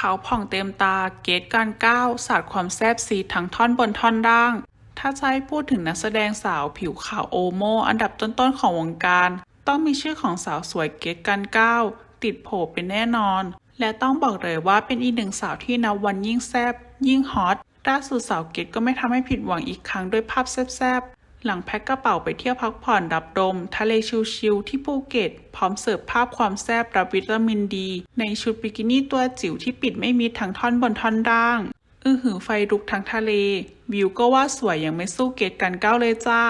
ขาวผ่องเต็มตา เกตการก้าวสาดความแซบซีดทั้งท่อนบนท่อนล่าง ถ้าจะให้พูดถึงนักแสดงสาวผิวขาวโอโม อันดับต้นๆของวงการ ต้องมีชื่อของสาวสวยเกตการก้าวติดโผเป็นแน่นอน และต้องบอกเลยว่าเป็นอีกหนึ่งสาวที่นับวันยิ่งแซบยิ่งฮอตล่าสุดสาวเกตก็ไม่ทำให้ผิดหวังอีกครั้งด้วยภาพแซบๆ หลังแพ็คกระเป๋าไปเที่ยวพักผ่อนรับลมทะเลชิลๆที่ภูเก็ต พร้อมเสิร์ฟภาพความแซ่บรับวิตามินดี ในชุดบิกินี่ตัวจิ๋วที่ปิดไม่มิดทั้งท่อนบนท่อนล่าง อื้อหือไฟลุกทั้งทะเล วิวก็ว่าสวยยังไม่สู้เกตกันก้าวเลยจ้า